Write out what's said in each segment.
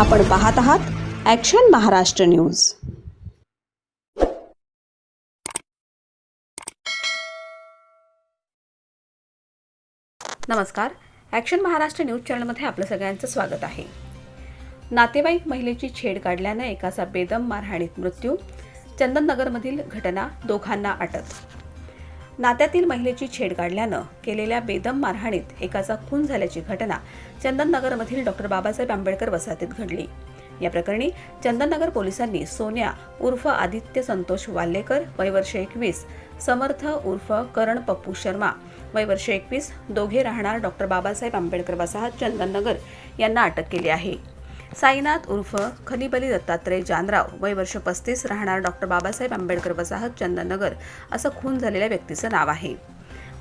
आपण पाहत आहात ॲक्शन महाराष्ट्र न्यूज नमस्कार. ॲक्शन महाराष्ट्र न्यूज चॅनलमध्ये आपलं सगळ्यांचं स्वागत आहे. नातेवाईक महिलेची छेड काढल्यानं एकाचा बेदम मारहाणीत मृत्यू चंदननगरमधील घटना दोघांना अटक. नात्यातील महिलेची छेड काढल्यानं केलेल्या बेदम मारहाणीत एकाचा खून झाल्याची घटना चंदननगरमधील डॉक्टर बाबासाहेब आंबेडकर वसाहतीत घडली. या प्रकरणी चंदननगर पोलिसांनी सोन्या उर्फ आदित्य संतोष वाल्लेकर वयवर्ष एकवीस समर्थ उर्फ करण पप्पू शर्मा वयवर्ष एकवीस दोघे राहणार डॉक्टर बाबासाहेब आंबेडकर वसाहत चंदननगर यांना अटक केली आहे. साईनाथ उर्फ खनिबली दत्तात्रय जानराव वय वर्ष पस्तीस राहणार डॉक्टर बाबासाहेब आंबेडकर वसाहत चंदननगर असं खून झालेल्या व्यक्तीचं नाव आहे.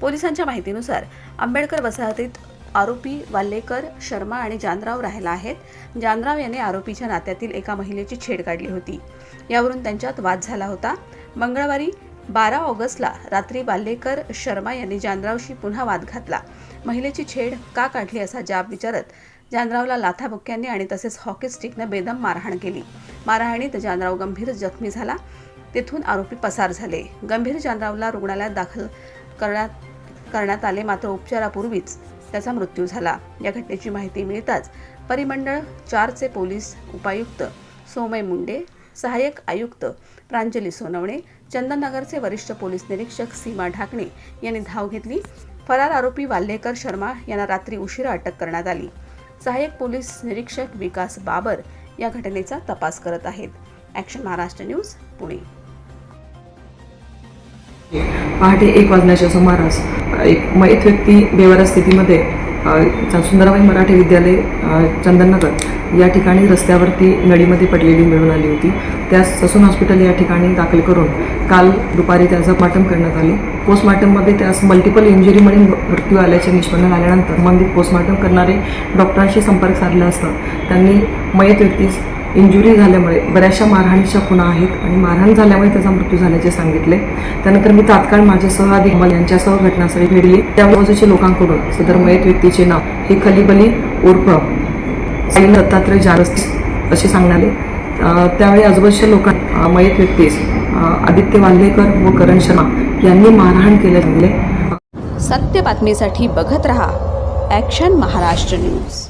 पोलिसांच्या माहितीनुसार आंबेडकर वसाहतीत आरोपी वाल्लेकर शर्मा आणि जानराव राहिला आहेत. जानराव याने आरोपीच्या नात्यातील एका महिलेची छेड काढली होती. यावरून त्यांच्यात वाद झाला होता. मंगळवारी बारा ऑगस्टला रात्री वाल्लेकर शर्मा यांनी जानरावशी पुन्हा वाद घातला. महिलेची छेड का काढली असा जाब विचारत जानरावला लाथाबुक्क्यांनी आणि तसेच हॉकी स्टिकनं बेदम मारहाण केली. मारहाणीत जानराव गंभीर जखमी झाला. तेथून आरोपी पसार झाले. गंभीर जानरावला रुग्णालयात दाखल करण्यात करण्यात आले मात्र उपचारापूर्वीच त्याचा मृत्यू झाला. या घटनेची माहिती मिळताच परिमंडळ चारचे पोलीस उपायुक्त सोमय मुंडे सहाय्यक आयुक्त प्रांजली सोनवणे चंदननगरचे वरिष्ठ पोलीस निरीक्षक सीमा ढाकणे यांनी धाव घेतली. फरार आरोपी वाल्हेकर शर्मा यांना रात्री उशिरा अटक करण्यात आली. सहाय्यक पोलीस निरीक्षक विकास बाबर या घटनेचा तपास करत आहेत. Action Maharashtra news Pune. पहाटे एक वाजण्याच्या सुमारास एक मयत व्यक्ती बेवारा स्थितीमध्ये सुंदराबाई सुंदरबाई मराठी विद्यालय चंदननगर या ठिकाणी रस्त्यावरती नळीमध्ये पडलेली मिळून आली होती. त्यास ससून हॉस्पिटल या ठिकाणी दाखल करून काल दुपारी त्याचं पोस्टमार्टम करण्यात आले. पोस्टमार्टममध्ये त्यास मल्टिपल इंजुरीमुळे मृत्यू आल्याचे निष्पन्न झाल्यानंतर संबंधित पोस्टमार्टम करणारे डॉक्टरांशी संपर्क साधला असता त्यांनी मयत व्यक्तीस इंजुरी झाल्यामुळे बऱ्याचशा मारहाणीच्या खुणा आहेत आणि मारहाण झाल्यामुळे त्याचा मृत्यू झाल्याचे सांगितले. त्यानंतर मी तात्काळ माझे सहआधी अमल यांच्यासह घटनास्थळी भेटली. त्या बाजूच्या लोकांकडून सदर मयत व्यक्तीचे नाव हे खलीबली उर्फ साई दत्तात्रय जानस असे सांगणारे. त्यावेळी आजूबाजूच्या लोकांना मयत व्यक्तीस आदित्य वाल्हेकर व करण शर्मा यांनी मारहाण केले सांगितले सत्य बातमीसाठी बघत रहा ॲक्शन महाराष्ट्र न्यूज